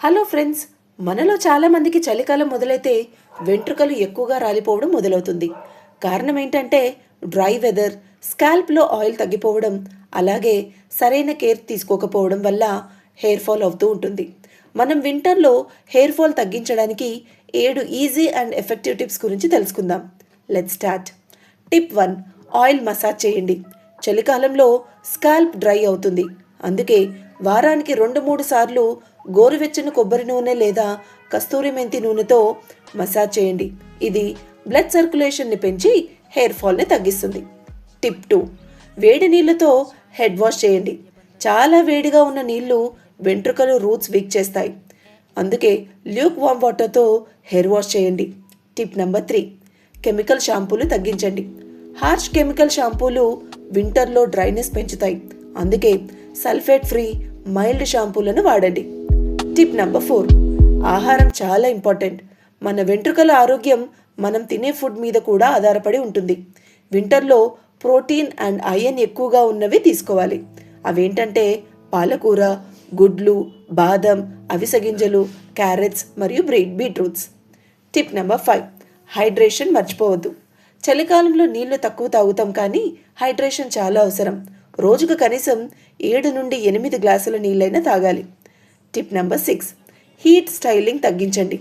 Hello friends మనలో చాలామందికి చలికాలం మొదలైతే వెంట్రుకలు ఎక్కువగా రాలిపోవడం మొదలవుతుంది. కారణం ఏంటంటే డ్రై వెదర్ స్కాల్ప్లో ఆయిల్ తగ్గిపోవడం అలాగే సరైన కేర్ తీసుకోకపోవడం వల్ల హెయిర్ ఫాల్ అవుతూ ఉంటుంది. మనం వింటర్లో హెయిర్ ఫాల్ తగ్గించడానికి ఏడు ఈజీ అండ్ ఎఫెక్టివ్ టిప్స్ గురించి తెలుసుకుందాం. Let start. Tip one oil massage చేయండి. చలికాలంలో స్కాల్ప్ డ్రై అవుతుంది. అందుకే వారానికి రెండు మూడు సార్లు గోరువెచ్చని కొబ్బరి నూనె లేదా కస్తూరి మెంతి నూనెతో మసాజ్ చేయండి. ఇది బ్లడ్ సర్క్యులేషన్ని పెంచి హెయిర్ ఫాల్ని తగ్గిస్తుంది. టిప్ టూ వేడి నీళ్ళతో హెడ్ వాష్ చేయండి. చాలా వేడిగా ఉన్న నీళ్ళు వెంట్రుకలు రూట్స్ వీక్ చేస్తాయి. అందుకే ల్యూక్ వామ్ వాటర్తో హెయిర్ వాష్ చేయండి. టిప్ నెంబర్ త్రీ కెమికల్ షాంపూలు తగ్గించండి. హార్ష్ కెమికల్ షాంపూలు వింటర్లో డ్రైనెస్ పెంచుతాయి. అందుకే సల్ఫేట్ ఫ్రీ మైల్డ్ షాంపూలను వాడండి. Tip number four. ఆహారం చాలా ఇంపార్టెంట్. మన వెంట్రుకల ఆరోగ్యం మనం తినే ఫుడ్ మీద కూడా ఆధారపడి ఉంటుంది. వింటర్లో ప్రోటీన్ అండ్ ఐరన్ ఎక్కువగా ఉన్నవి తీసుకోవాలి. అవేంటంటే పాలకూర గుడ్లు బాదం అవిసె గింజలు క్యారెట్స్ మరియు bread beetroots. Tip number five. Hydration మర్చిపోవద్దు. చలికాలంలో నీళ్ళు తక్కువ తాగుతాం కానీ హైడ్రేషన్ చాలా అవసరం. రోజుకు కనీసం ఏడు నుండి ఎనిమిది గ్లాసుల నీళ్ళైనా తాగాలి. Tip number six. Heat styling తగ్గించండి.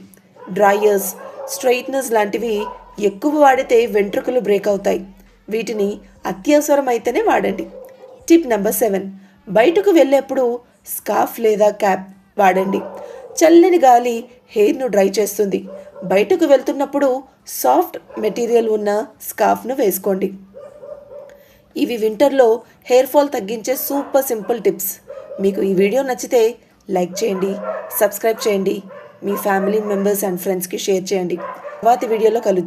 డ్రైయర్స్ స్ట్రైట్నర్స్ లాంటివి ఎక్కువ వాడితే వెంట్రుకలు బ్రేక్ అవుతాయి. వీటిని అత్యవసరం అయితేనే వాడండి. Tip number seven. బయటకు వెళ్ళేప్పుడు స్కార్ఫ్ లేదా క్యాప్ వాడండి. చల్లని గాలి హెయిర్ను డ్రై చేస్తుంది. బయటకు వెళ్తున్నప్పుడు సాఫ్ట్ మెటీరియల్ ఉన్న స్కార్ఫ్ను వేసుకోండి. ఇవి వింటర్లో హెయిర్ ఫాల్ తగ్గించే సూపర్ సింపుల్ టిప్స్. మీకు ఈ వీడియో నచ్చితే లైక్ చేయండి సబ్స్క్రైబ్ చేయండి మీ ఫ్యామిలీ మెంబర్స్ అండ్ ఫ్రెండ్స్కి షేర్ చేయండి. తర్వాతి వీడియోలో కలుద్దాం.